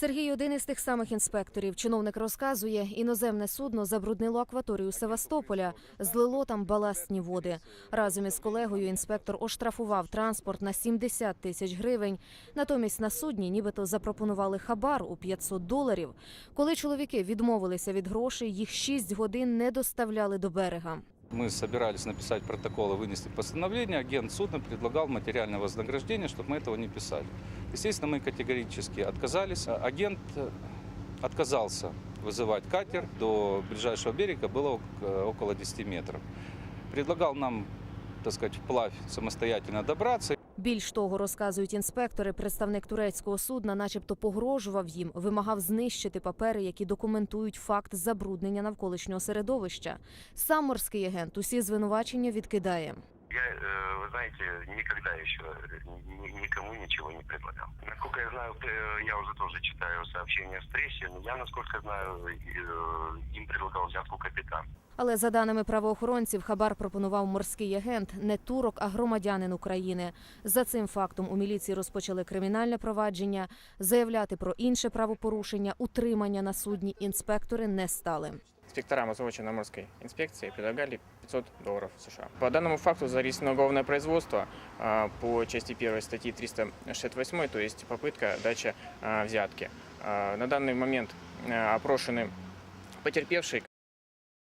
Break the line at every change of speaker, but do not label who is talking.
Сергій один із тих самих інспекторів. Чиновник розказує, іноземне судно забруднило акваторію Севастополя, злило там баластні води. Разом із колегою інспектор оштрафував транспорт на 70 тисяч гривень. Натомість на судні нібито запропонували хабар у 500 доларів. Коли чоловіки відмовилися від грошей, їх 6 годин не доставляли до берега.
Мы собирались написать протокол и вынести постановление. Агент судна предлагал материальное вознаграждение, чтобы мы этого не писали. Естественно, мы категорически отказались. А Агент э, отказался вызывать катер. До ближайшего берега было ок- около 10 метров. Предлагал нам, так сказать, вплавь самостоятельно добраться.
Більш того, розказують інспектори, представник турецького судна, начебто погрожував їм, вимагав знищити папери, які документують факт забруднення навколишнього середовища. Сам морський агент усі звинувачення відкидає.
Я, ви вы знаете, никогда еще ничего не предлагал. Насколько я знаю, э, я уже тоже читаю сообщения в прессе, но я, насколько знаю, э, им предлагал взятку капитан.
Але за даними правоохоронців, хабар пропонував морський агент, не турок, а громадянин України. За цим фактом у міліції розпочали кримінальне провадження. Заявляти про інше правопорушення, утримання на судні інспектори не стали.
Инспекторам военно-морской инспекции предлагали 500 долларов США. По данному факту зарегистрировано уголовное производство а, по части 1 статьи 368, то есть попытка дачи а, взятки. А, На данный момент а, опрошены потерпевший,